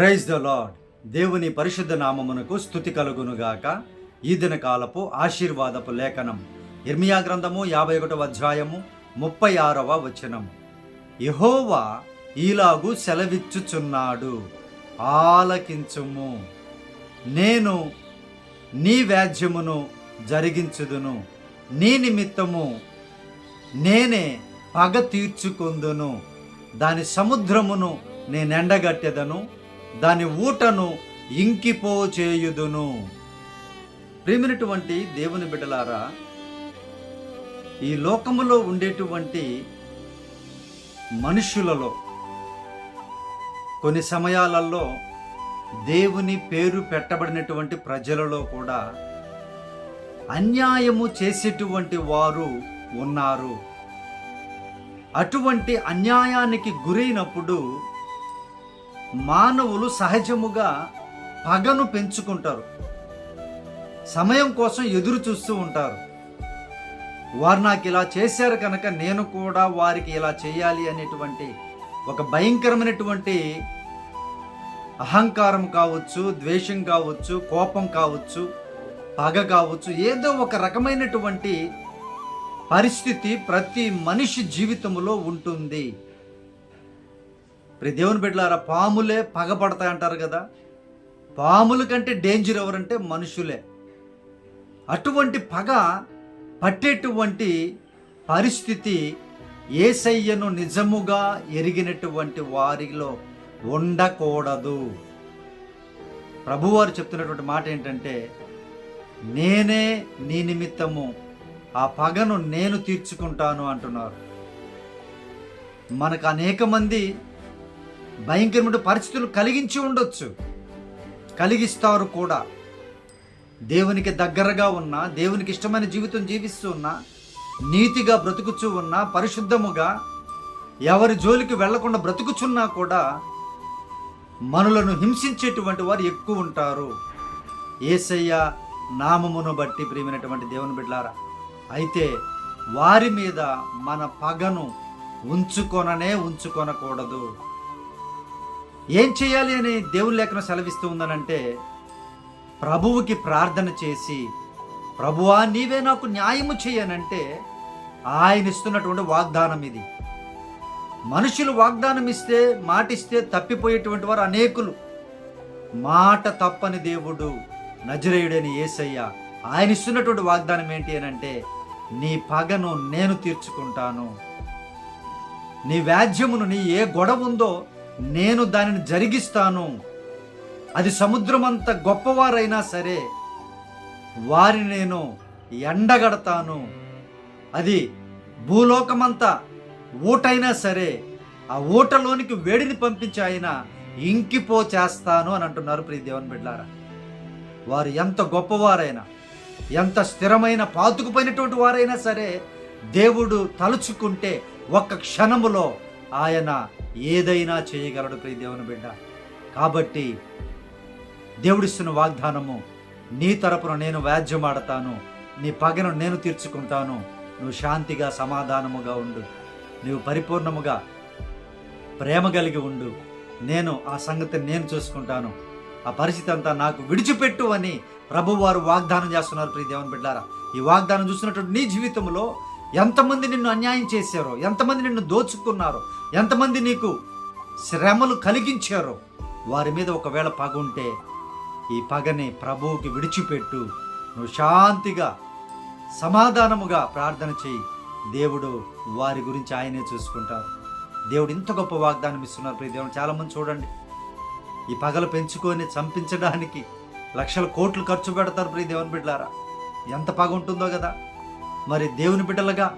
Praise the lord దేవుని పరిశుద్ధ నామమునకు స్థుతి కలుగునుగాక. ఈ దిన కాలపు ఆశీర్వాదపు లేఖనం. ఇర్మియా గ్రంథము యాభై ఒకటవ అధ్యాయము ముప్పై ఆరవ వచనము. యహోవా ఈలాగు సెలవిచ్చుచున్నాడు. ఆలకించుము. నేను నీ వ్యాజ్యమును జరిగించుదును. నీ నిమిత్తము నేనే పగ తీర్చుకుందును. దాని సముద్రమును నేనెండగట్టెదను. దాని ఊటను ఇంకిపో చేయుదును ప్రేమినటువంటి దేవుని బిడ్డలారా ఈ లోకములో ఉండేటువంటి మనుషులలో కొన్ని సమయాలలో దేవుని పేరు పెట్టబడినటువంటి ప్రజలలో కూడా అన్యాయము చేసేటువంటి వారు ఉన్నారు. అటువంటి అన్యాయానికి గురైనప్పుడు మానవులు సహజముగా పగను పెంచుకుంటారు. సమయం కోసం ఎదురు చూస్తూ ఉంటారు. వారు నాకు ఇలా చేశారు కనుక నేను కూడా వారికి ఇలా చేయాలి అనేటువంటి ఒక భయంకరమైనటువంటి అహంకారం కావచ్చు ద్వేషం కావచ్చు కోపం కావచ్చు పగ కావచ్చు ఏదో ఒక రకమైనటువంటి పరిస్థితి ప్రతి మనిషి జీవితంలో ఉంటుంది. ప్రతి దేవుని బిడ్డలారా పాములే పగపడతాయి అంటారు కదా. పాముల కంటే డేంజర్ ఎవరంటే మనుషులే. అటువంటి పగ పట్టేటువంటి పరిస్థితి ఏసయ్యను నిజముగా ఎరిగినటువంటి వారిలో ఉండకూడదు. ప్రభువారు చెప్తున్నటువంటి మాట ఏంటంటే నేనే నీ నిమిత్తము ఆ పగను నేను తీర్చుకుంటాను అంటున్నారు. మనకు అనేక మంది భయంకరమైన పరిస్థితులు కలిగించి ఉండొచ్చు. కలిగిస్తారు కూడా. దేవునికి దగ్గరగా ఉన్న దేవునికి ఇష్టమైన జీవితం జీవిస్తూ ఉన్నా నీతిగా బ్రతుకుచూ ఉన్నా పరిశుద్ధముగా ఎవరి జోలికి వెళ్ళకుండా బ్రతుకుచున్నా కూడా మనులను హింసించేటువంటి వారు ఎక్కువ ఉంటారు. ఏసయ్య నామమును బట్టి ప్రియమైనటువంటి దేవుని బిడ్డారా అయితే వారి మీద మన పగను ఉంచుకొననే ఉంచుకొనకూడదు. ఏం చేయాలి అని దేవుని లేఖన సెలవిస్తూ ఉందనంటే ప్రభువుకి ప్రార్థన చేసి ప్రభువా నీవే నాకు న్యాయము చేయనంటే ఆయన ఇస్తున్నటువంటి వాగ్దానం ఇది. మనుషులు వాగ్దానం ఇస్తే మాటిస్తే తప్పిపోయేటువంటి వారు అనేకులు. మాట తప్పని దేవుడు నజరేయుడైన ఏసయ్య ఆయన ఇస్తున్నటువంటి వాగ్దానం ఏంటి అని అంటే నీ పగను నేను తీర్చుకుంటాను. నీ వ్యాజ్యమును నీ ఏ గొడవ ఉందో నేను దానిని జరిగిస్తాను. అది సముద్రమంత గొప్పవారైనా సరే వారిని నేను ఎండగడతాను. అది భూలోకమంతా ఊటైనా సరే ఆ ఊటలోనికి వేడిని పంపించి ఆయన ఇంకిపో చేస్తాను అని అంటున్నారు ప్రియ దేవన్ బిడ్లారా వారు ఎంత గొప్పవారైనా ఎంత స్థిరమైన పాతుకుపోయినటువంటి వారైనా సరే దేవుడు తలుచుకుంటే ఒక్క క్షణములో ఆయన ఏదైనా చేయగలడు ప్రియ దేవుని బిడ్డ. కాబట్టి దేవుడిస్తున్న వాగ్దానము నీ తరపున నేను వ్యాజ్యమాడతాను నీ పగను నేను తీర్చుకుంటాను నువ్వు శాంతిగా సమాధానముగా ఉండు. నువ్వు పరిపూర్ణముగా ప్రేమ కలిగి ఉండు. నేను ఆ సంగతిని నేను చూసుకుంటాను. ఆ పరిస్థితి అంతా నాకు విడిచిపెట్టు అని ప్రభువారు వాగ్దానం చేస్తున్నారు ప్రియ దేవుని బిడ్డారా. ఈ వాగ్దానం చూసినటువంటి నీ జీవితంలో ఎంతమంది నిన్ను అన్యాయం చేశారో ఎంతమంది నిన్ను దోచుకున్నారో ఎంతమంది నీకు శ్రమలు కలిగించారో వారి మీద ఒకవేళ పగ ఉంటే ఈ పగని ప్రభువుకి విడిచిపెట్టు. నువ్వు శాంతిగా సమాధానముగా ప్రార్థన చేయి. దేవుడు వారి గురించి ఆయనే చూసుకుంటారు. దేవుడు ఇంత గొప్ప వాగ్దానం ఇస్తున్నారు ప్రియ దేవుడు. చాలామంది చూడండి ఈ పగలు పెంచుకొని చంపించడానికి లక్షల కోట్లు ఖర్చు పెడతారు ప్రియ దేవుని బిడ్డారా ఎంత పగ ఉంటుందో కదా. మరి దేవుని బిడ్డలుగా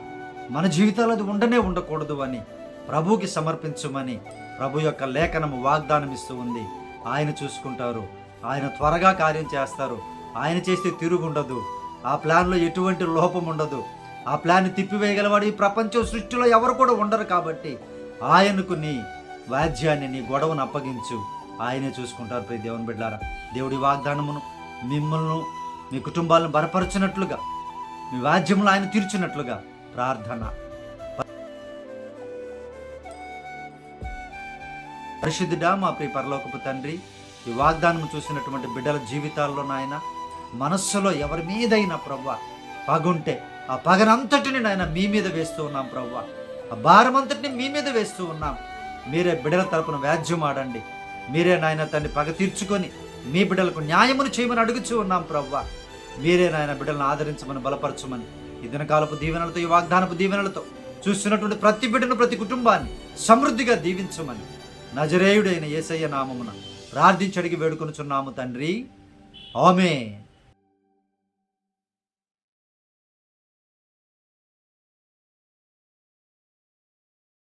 మన జీవితాలు అది ఉండనే ఉండకూడదు అని ప్రభువుకి సమర్పించమని ప్రభు యొక్క లేఖనము వాగ్దానం ఇస్తూ ఉంది. ఆయన చూసుకుంటారు. ఆయన త్వరగా కార్యం చేస్తారు. ఆయన చేస్తే తిరుగుండదు ఆ ప్లాన్లో ఎటువంటి లోపం ఉండదు. ఆ ప్లాన్ తిప్పివేయగలవాడు ఈ ప్రపంచం సృష్టిలో ఎవరు కూడా ఉండరు కాబట్టి ఆయనకు నీ వాద్యాన్ని నీ గొడవను అప్పగించు. ఆయనే చూసుకుంటారు. ప్రతి దేవుని బిడ్డారా దేవుడి వాగ్దానమును మిమ్మల్ని మీ కుటుంబాలను బలపరచినట్లుగా మీ వాద్యములు ఆయన తీర్చినట్లుగా ప్రార్థన. పరిశుద్ధుడా మా ప్రియ పరలోకపు తండ్రి ఈ వాగ్దానం చూసినటువంటి బిడ్డల జీవితాల్లో నాయన మనస్సులో ఎవరి మీదైనా ప్రవ్వ పగుంటే ఆ పగనంతటిని నాయన మీ మీద వేస్తూ ఉన్నాం ప్రవ్వ. ఆ భారం అంతటిని మీ మీద వేస్తూ ఉన్నాం. మీరే బిడ్డల తరపున వ్యాజ్యం ఆడండి. మీరే నాయన తండ్రి పగ తీర్చుకొని మీ బిడ్డలకు న్యాయమును చేయమని అడుగుచూ ఉన్నాం ప్రవ్వ. మీరే నాయన బిడ్డలను ఆదరించమని బలపరచమని ఈ దినకాలపు దీవెనలతో ఈ వాగ్దానపు దీవెనలతో చూస్తున్నటువంటి ప్రతి బిడ్డను ప్రతి కుటుంబాన్ని సమృద్ధిగా దీవించమని నజరేయుడైన యేసయ్య నామమున ప్రార్థించి వేడుకొనుచున్నాము తండ్రి. ఆమె